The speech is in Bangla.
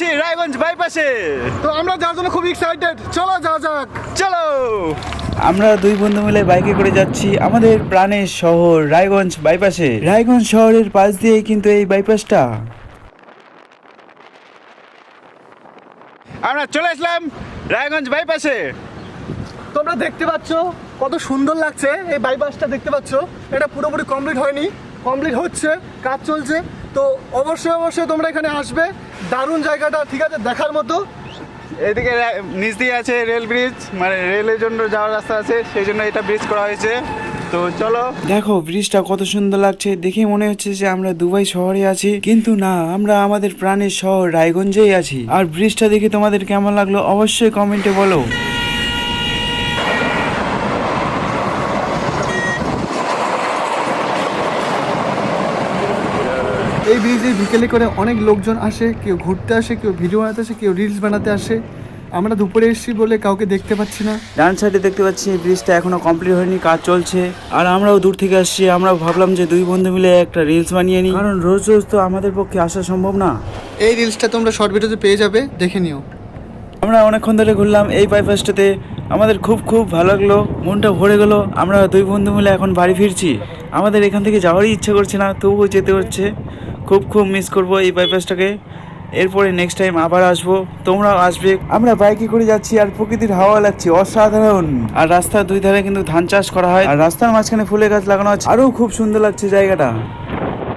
যাচ্ছি রায়গঞ্জ বাইপাসে। তো আমরা যার জন্য খুব এক্সাইটেড চলো যা যাক। চলো। আমরা দুই বন্ধু মিলে বাইকে করে যাচ্ছি আমাদের প্রাণের শহর রায়গঞ্জ বাইপাসে। রায়গঞ্জ শহরের পাশ দিয়ে কিন্তু এই বাইপাসটা। আমরা চলে আসলাম রায়গঞ্জ বাইপাসে। তোমরা দেখতে পাচ্ছ কত সুন্দর লাগছে এই বাইপাসটা দেখতে পাচ্ছ? এটা পুরোপুরি কমপ্লিট হয়নি। কমপ্লিট হচ্ছে কাজ চলছে। তো অবশ্যই অবশ্যই তোমরা এখানে আসবে। দারুণ জায়গাটা ঠিক আছে? দেখার মতো। এদিকে নিচ দিয়ে আছে রেল ব্রিজ মানে রেলের জন্য যাওয়ার রাস্তা আছে সেই জন্য এটা ব্রিজ করা হয়েছে। তো চলো। দেখো ব্রিজটা কত সুন্দর লাগছে। দেখে মনে হচ্ছে যে আমরা দুবাই শহরে আছি। কিন্তু না আমরা আমাদের প্রাণের শহর রায়গঞ্জেই আছি। আর ব্রিজটা দেখে তোমাদের কেমন লাগল অবশ্যই কমেন্টে বলো। এই ব্রিজে বিকেলে করে অনেক লোকজন আসে কেউ ঘুরতে আসে কেউ ভিডিও বানাতে আসে কেউ রিলস বানাতে আসে। আমরা দুপুরে এসেছি বলে কাউকে দেখতে পাচ্ছি না। ডান সাইডে দেখতে পাচ্ছি এই ব্রিজটা এখনও কমপ্লিট হয়নি কাজ চলছে। আর আমরাও দূর থেকে আসছি আমরা ভাবলাম যে দুই বন্ধু মিলে একটা রিলস বানিয়ে নিই। কারণ রোজ রোজ তো আমাদের পক্ষে আসা সম্ভব না। এই রিলসটা তোমরা শর্ট ভিডিওতে পেয়ে যাবে দেখে নিও। আমরা অনেকক্ষণ ধরে ঘুরলাম এই বাইপাসটাতে আমাদের খুব খুব ভালো লাগল মনটা ভরে গেলো। আমরা দুই বন্ধু মিলে এখন বাড়ি ফিরছি। আমাদের এখান থেকে যাওয়ারই ইচ্ছে করছে না তবুও যেতে হচ্ছে। খুব খুব মিস করব এই বাইপাসটাকে এরপরে নেক্সট টাইম আবার আসব। তোমরাও আসবে। আমরা বাইকে করে যাচ্ছি আর প্রকৃতির হাওয়া লাগছে। অসাধারণ। আর রাস্তার দুই ধারে কিন্তু ধান চাষ করা হয়। আর রাস্তার মাঝখানে ফুলের গাছ লাগানো আছে। আরও খুব সুন্দর লাগছে জায়গাটা।